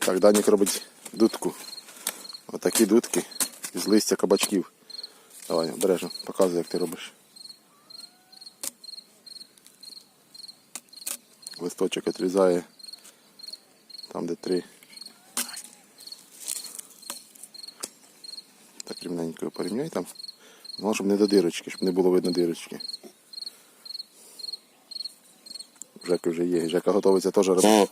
Так, Данік робить дудку. Отакі дудки з листя кабачків. Давай, обережно, показуй, як ти робиш. Листочок відрізає там, де три. Так рівненько порівняй там. Ну, щоб не до дирочки, щоб не було видно дирочки. Жеки вже є. Жека готується теж робити.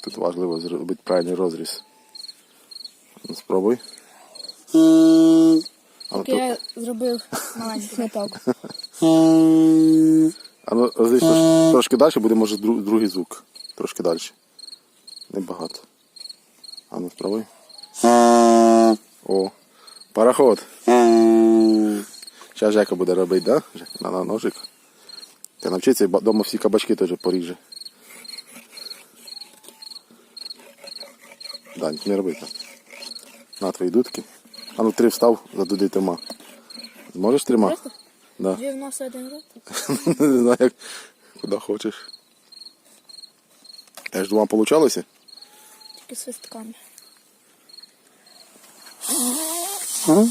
Тут важливо зробити правильний розріз. Ну, Спробуй. Тут- Я зробив маленький шматок. А ну розріж трош- трошки далі, буде може дру- другий звук. Трошки далі. Небагато. А ну спробуй. О, пароход. Зараз Жека буде робити, да? Жека, На, ножик. Ти навчиться, вдома всі кабачки теж поріже. Дань, не роби так. На твої дудки. А ну три встав, за дуди трима. Зможеш трима? Да. Дві в нас один рот. Не знаю, як, куди хочеш. Я ж думав, получалося? Тільки свистками.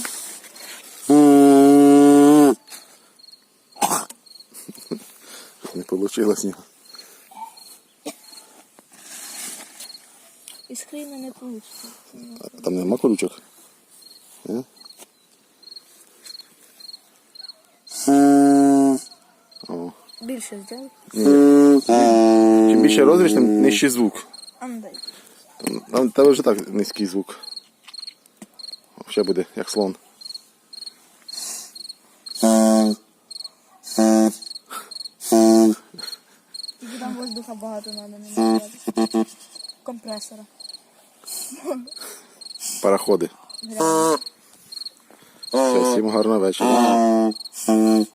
Не вийшло ні. Із хріна не вийде. А Там нема колючок? Е? О. Більше зробив. Чим більше розріж, тим нижчий звук. А ну дай. Там, там вже так низький звук. Ще буде, як слон. Тільки там воздуха багато треба не. Компресора. Пароходи. Все, всім гарного вечора.